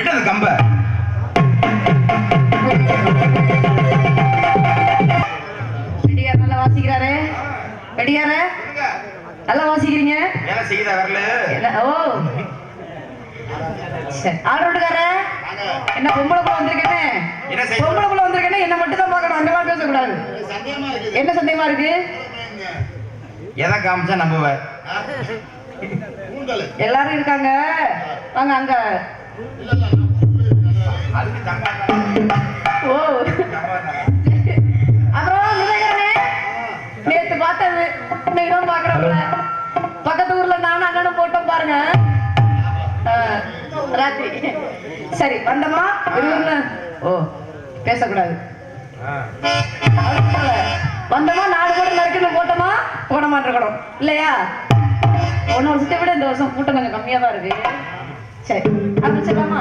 எட்டது கம்ப. நல்லா வாசிக்கிறாரு? ரெடியார? நல்லா வாசிக்கிறீங்க? என்ன செய்யுதா வரல? ஓ. என்ன பொம்பளை கூட பொம்பளை கூட வந்திருக்கேன்னு என்ன மட்டும் பார்க்கணும். அந்த மாதிரி என்ன சந்தேகமா இருக்கு? எதை காமிச்சா நம்புவேன் எல்லாரும் இருக்காங்க. வாங்க அங்க. ஓ. அப்புறம் விவேகரனே நேத்து பார்த்தது. இன்னைக்கு தான் பக்கத்து ஊர்ல நானும் அண்ணனும் போட்டோம் பாருங்க. ஆ, ராத்திரி. சரி வந்தமா? ஓ பேசக்கூடாது. வந்தோமா? நாலு கூட நறுக்குன்னு போட்டோமா? போட மாட்டேன் இல்லையா? போன வருஷத்தை விட இந்த வருஷம் கூட்டம் கொஞ்சம் கம்மியா தான் இருக்கு. சரி அப்படி சொல்லாமா